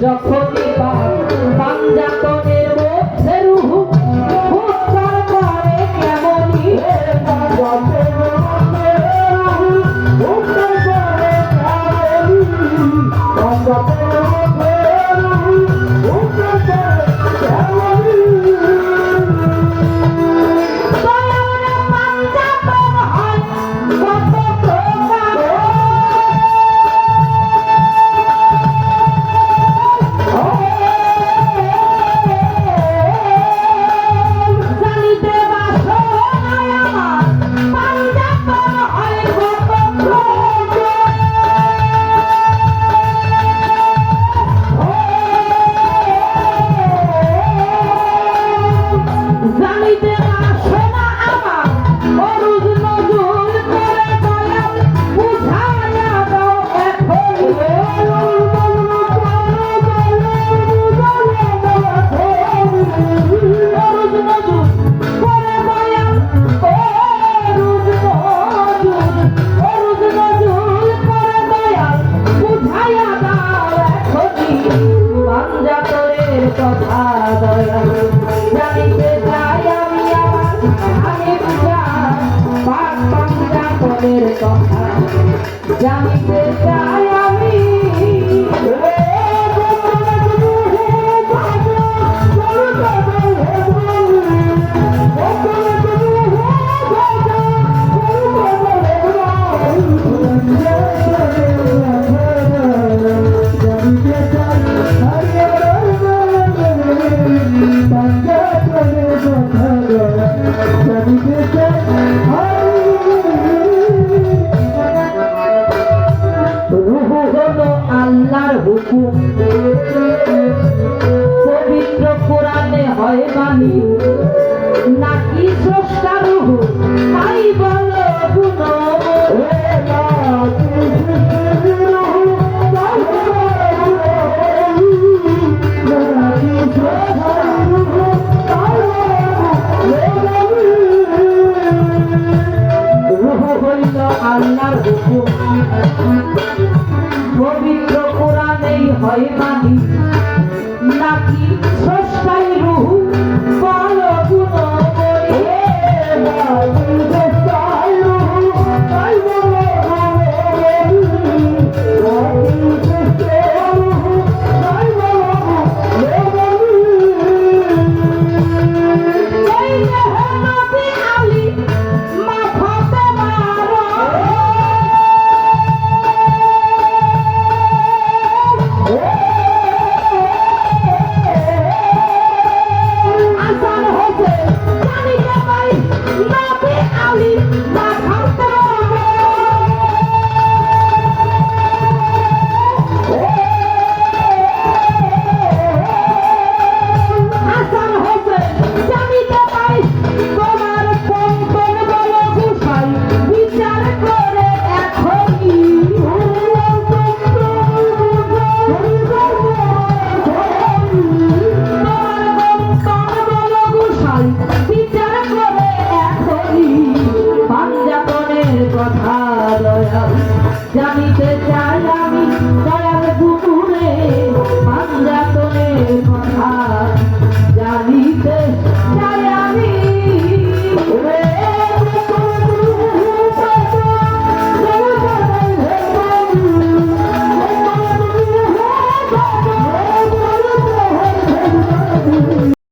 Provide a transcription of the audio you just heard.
যখন down in you. পবিত্র কোরআনে হয় বাণী। পবিত্র কোরআনেই হয় মানি। নাকি স্রষ্টাই রূপ আমি দয়াল দুপুর